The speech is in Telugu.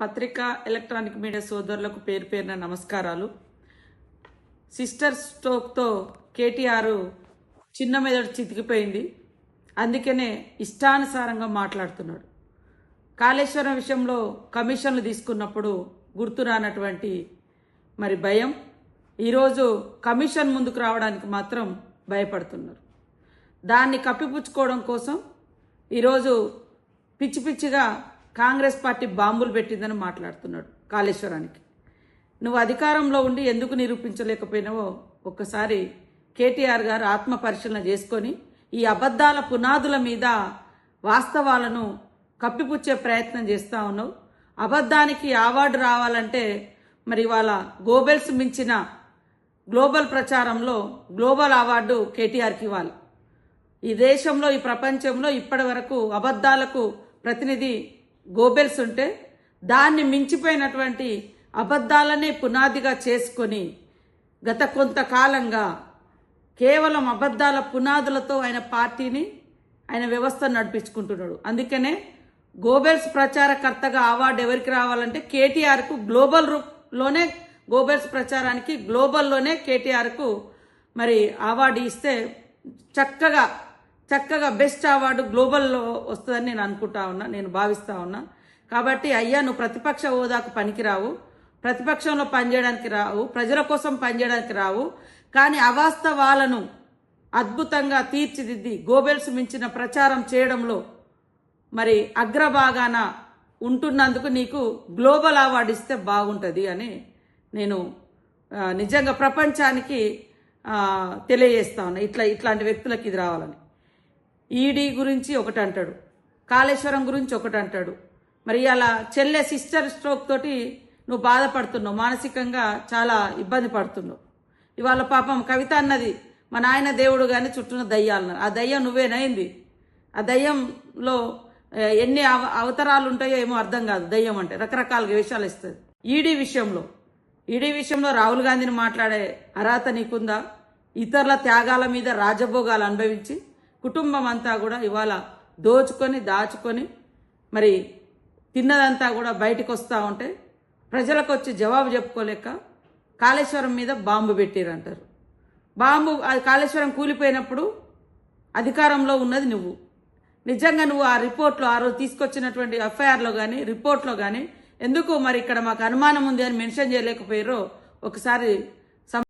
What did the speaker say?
పత్రికా ఎలక్ట్రానిక్ మీడియా సోదరులకు పేరు పేరున నమస్కారాలు. సిస్టర్ స్ట్రోక్తో కేటీఆర్ చిన్న మెదడు చితికిపోయింది. అందుకనే ఇష్టానుసారంగా మాట్లాడుతున్నాడు. కాళేశ్వరం విషయంలో కమిషన్లు తీసుకున్నప్పుడు గుర్తు రానటువంటి మరి భయం. ఈరోజు కమిషన్ ముందుకు రావడానికి మాత్రం భయపడుతున్నారు. దాన్ని కప్పిపుచ్చుకోవడం కోసం ఈరోజు పిచ్చి పిచ్చిగా కాంగ్రెస్ పార్టీ బాంబులు పెట్టిందని మాట్లాడుతున్నాడు కాళేశ్వరానికి. నువ్వు అధికారంలో ఉండి ఎందుకు నిరూపించలేకపోయినావో ఒక్కసారి కేటీఆర్ గారు ఆత్మ పరిశీలన చేసుకొని ఈ అబద్ధాల పునాదుల మీద వాస్తవాలను కప్పిపుచ్చే ప్రయత్నం చేస్తూ ఉన్నావు. అబద్ధానికి అవార్డు రావాలంటే మరి ఇవాళ గోబెల్స్ మించిన గ్లోబల్ ప్రచారంలో గ్లోబల్ అవార్డు కేటీఆర్కి ఇవ్వాలి. ఈ దేశంలో ఈ ప్రపంచంలో ఇప్పటి వరకు అబద్ధాలకు ప్రతినిధి గోబెల్స్ ఉంటే దాన్ని మించిపోయినటువంటి అబద్ధాలనే పునాదిగా చేసుకొని గత కొంతకాలంగా కేవలం అబద్ధాల పునాదులతో ఆయన పార్టీని ఆయన వ్యవస్థ నడిపించుకుంటున్నాడు. అందుకనే గోబెల్స్ ప్రచారకర్తగా అవార్డు ఎవరికి రావాలంటే కేటీఆర్కు గ్లోబల్ రూప్లోనే గోబెల్స్ ప్రచారానికి గ్లోబల్లోనే కేటీఆర్కు మరి అవార్డు ఇస్తే చక్కగా చక్కగా బెస్ట్ అవార్డు గ్లోబల్లో వస్తుందని నేను అనుకుంటా ఉన్నా నేను భావిస్తా ఉన్నా. కాబట్టి అయ్యా నువ్వు ప్రతిపక్ష హోదాకు పనికిరావు ప్రతిపక్షంలో పనిచేయడానికి రావు ప్రజల కోసం పనిచేయడానికి రావు. కానీ అవాస్తవాలను అద్భుతంగా తీర్చిదిద్ది గోబెల్స్ మించిన ప్రచారం చేయడంలో మరి అగ్రభాగాన ఉంటున్నందుకు నీకు గ్లోబల్ అవార్డు ఇస్తే బాగుంటుంది అని నేను నిజంగా ప్రపంచానికి తెలియజేస్తా ఉన్నా. ఇట్లా ఇట్లాంటి వ్యక్తులకు ఇది రావాలని. ఈడీ గురించి ఒకటి అంటాడు కాళేశ్వరం గురించి ఒకటి అంటాడు మరి అలా చెల్లె సిస్టర్ స్ట్రోక్ తోటి నువ్వు బాధపడుతున్నావు. మానసికంగా చాలా ఇబ్బంది పడుతున్నావు. ఇవాళ పాపం కవిత అన్నది మా నాయన దేవుడు కానీ చుట్టూన దయ్యాలన్నారు. ఆ దయ్యం నువ్వేనైంది ఆ దయ్యంలో ఎన్ని అవ అవతరాలు ఉంటాయో ఏమో అర్థం కాదు. దయ్యం అంటే రకరకాలుగా విషయాలు ఇస్తుంది. ఈడీ విషయంలో ఈడీ విషయంలో రాహుల్ గాంధీని మాట్లాడే అర్హత నీకుందా? ఇతరుల త్యాగాల మీద రాజభోగాలు అనుభవించి కుటుంబం అంతా కూడా ఇవాళ దోచుకొని దాచుకొని మరి తిన్నదంతా కూడా బయటకు వస్తూ ఉంటే ప్రజలకు వచ్చి జవాబు చెప్పుకోలేక కాళేశ్వరం మీద బాంబు పెట్టిరంటారు. బాంబు అది కాళేశ్వరం కూలిపోయినప్పుడు అధికారంలో ఉన్నది నువ్వు. నిజంగా నువ్వు ఆ రిపోర్ట్లో ఆ రోజు తీసుకొచ్చినటువంటి ఎఫ్ఐఆర్లో కానీ రిపోర్ట్లో కానీ ఎందుకు మరి ఇక్కడ మాకు అనుమానం ఉంది అని మెన్షన్ చేయలేకపోయారో ఒకసారి